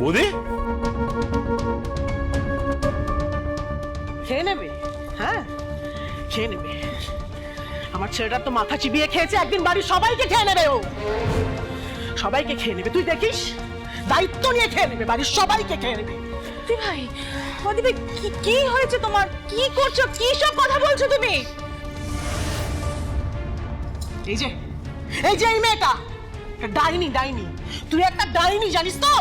বৌদি? খেয়ে নেবে? হ্যাঁ খেয়ে নেবে। আমার ছেলেটা তো মাথা চিবিয়ে খেয়েছে একদিন বাড়ির সবাইকে খেয়ে নেবে ও। সবাইকে খেয়ে নেবে। তুই দেখিস? দায়িত্ব নিয়ে খেয়ে নেবে বাড়ির সবাইকে খেয়ে নেবে। ভাই অদিবে কি কি হয়েছে তোমার? কি করছ? কি সব কথা বলছো তুমি? এই যে এই যে এই মেয়েটা ডাইনি ডাইনি। তুই একটা ডাইনি জানিস তো?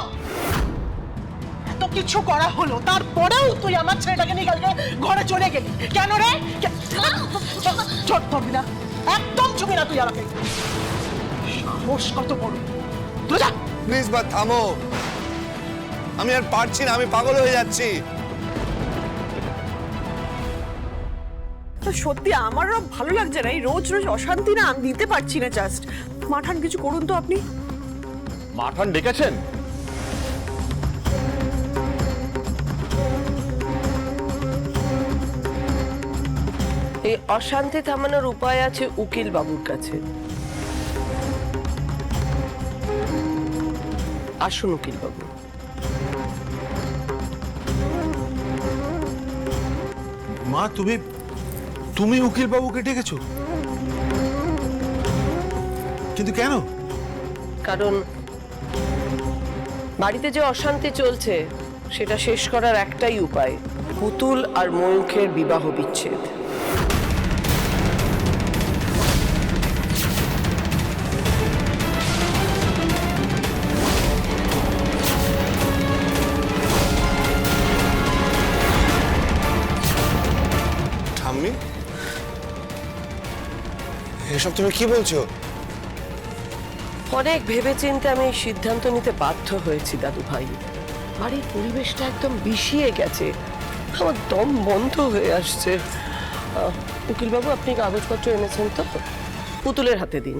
কিছু করা হলো তারপরেও তুই আমার ছেলেটাকে নিয়ে কালকে ঘরে চলে গেলি। কেন রে? কে- চট ধরবি না। একদম ছবি না তুই আমাকে। সাহস কত বড়। তুই যা। প্লিজ বা থামো। আমি আর পারছি না আমি পাগল হয়ে যাচ্ছি। তো সত্যি আমারও ভালো লাগছে না এই রোজ রোজ অশান্তি না আমি দিতে পারছি না জাস্ট মাঠান কিছু করুন তো আপনি। মাঠান ডেকেছেন? এই অশান্তি থামানোর উপায় আছে উকিল বাবুর কাছে। আসুন উকিল বাবু মা তুমি তুমি উকিল বাবুকে ডেকেছো? কিন্তু কেন? কারণ বাড়িতে যে অশান্তি চলছে সেটা শেষ করার একটাই উপায় পুতুল আর ময়ূখের বিবাহ বিচ্ছেদ। এসব তুমি কি বলছো? অনেক ভেবেচিন্তে আমি এই সিদ্ধান্ত নিতে বাধ্য হয়েছি দাদু ভাই বাড়ির পরিবেশটা একদম বিষিয়ে গেছে। আমার দম বন্ধ হয়ে আসছে। উকিলবাবু, আপনি কাগজপত্র এনেছেন তো? পুতুলের হাতে দিন।